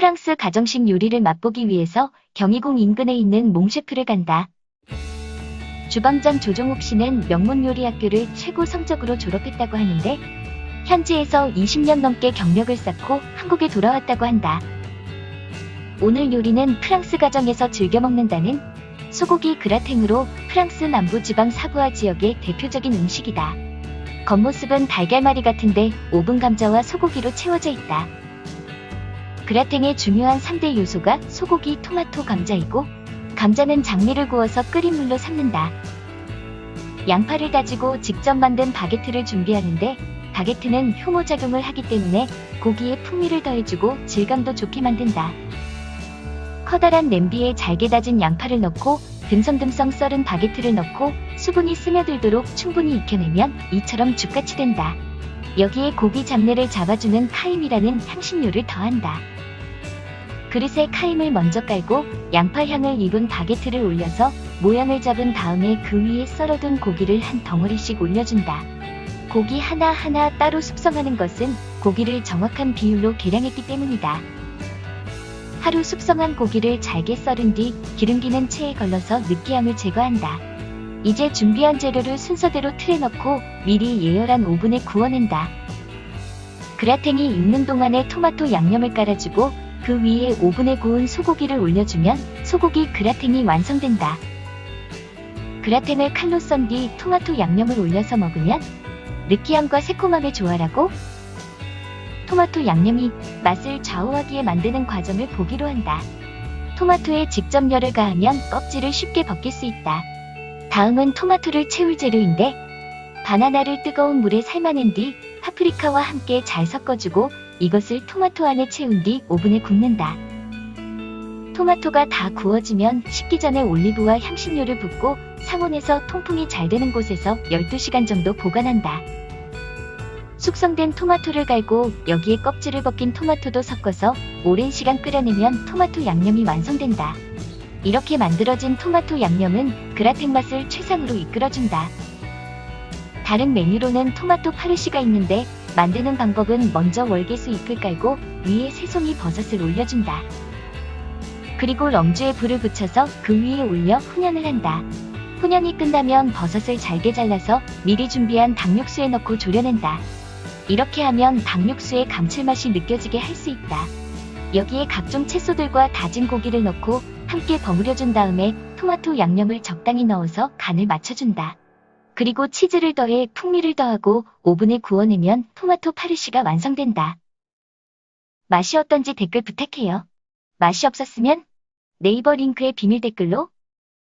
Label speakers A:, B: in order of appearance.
A: 프랑스 가정식 요리를 맛보기 위해서 경희궁 인근에 있는 몽셰프를 간다. 주방장 조종욱 씨는 명문 요리 학교를 최고 성적으로 졸업했다고 하는데 현지에서 20년 넘게 경력을 쌓고 한국에 돌아왔다고 한다. 오늘 요리는 프랑스 가정에서 즐겨 먹는다는 소고기 그라탱으로 프랑스 남부 지방 사부아 지역의 대표적인 음식이다. 겉모습은 달걀말이 같은데 오븐 감자와 소고기로 채워져 있다. 그라탱의 중요한 3대 요소가 소고기, 토마토, 감자이고 감자는 장미를 구워서 끓인 물로 삶는다. 양파를 다지고 직접 만든 바게트를 준비하는데 바게트는 효모작용을 하기 때문에 고기에 풍미를 더해주고 질감도 좋게 만든다. 커다란 냄비에 잘게 다진 양파를 넣고 듬성듬성 썰은 바게트를 넣고 수분이 스며들도록 충분히 익혀내면 이처럼 죽같이 된다. 여기에 고기 잡내를 잡아주는 카임이라는 향신료를 더한다. 그릇에 카임을 먼저 깔고 양파향을 입은 바게트를 올려서 모양을 잡은 다음에 그 위에 썰어둔 고기를 한 덩어리씩 올려준다. 고기 하나하나 따로 숙성하는 것은 고기를 정확한 비율로 계량했기 때문이다. 하루 숙성한 고기를 잘게 썰은 뒤 기름기는 체에 걸러서 느끼함을 제거한다. 이제 준비한 재료를 순서대로 틀에 넣고 미리 예열한 오븐에 구워낸다. 그라탱이 익는 동안에 토마토 양념을 깔아주고 그 위에 오븐에 구운 소고기를 올려주면 소고기 그라탱이 완성된다. 그라탱을 칼로 썬 뒤 토마토 양념을 올려서 먹으면 느끼함과 새콤함의 조화라고 토마토 양념이 맛을 좌우하기에 만드는 과정을 보기로 한다. 토마토에 직접 열을 가하면 껍질을 쉽게 벗길 수 있다. 다음은 토마토를 채울 재료인데 바나나를 뜨거운 물에 삶아낸 뒤 파프리카와 함께 잘 섞어주고 이것을 토마토 안에 채운 뒤 오븐에 굽는다. 토마토가 다 구워지면 식기 전에 올리브와 향신료를 붓고 상온에서 통풍이 잘 되는 곳에서 12시간 정도 보관한다. 숙성된 토마토를 갈고 여기에 껍질을 벗긴 토마토도 섞어서 오랜 시간 끓여내면 토마토 양념이 완성된다. 이렇게 만들어진 토마토 양념은 그라탱 맛을 최상으로 이끌어준다. 다른 메뉴로는 토마토 파르시가 있는데 만드는 방법은 먼저 월계수 잎을 깔고 위에 새송이 버섯을 올려준다. 그리고 럼주에 불을 붙여서 그 위에 올려 훈연을 한다. 훈연이 끝나면 버섯을 잘게 잘라서 미리 준비한 닭육수에 넣고 졸여낸다. 이렇게 하면 닭육수의 감칠맛이 느껴지게 할 수 있다. 여기에 각종 채소들과 다진 고기를 넣고 함께 버무려준 다음에 토마토 양념을 적당히 넣어서 간을 맞춰준다. 그리고 치즈를 더해 풍미를 더하고 오븐에 구워내면 토마토 파르시가 완성된다. 맛이 어떤지 댓글 부탁해요. 맛이 없었으면 네이버 링크에 비밀 댓글로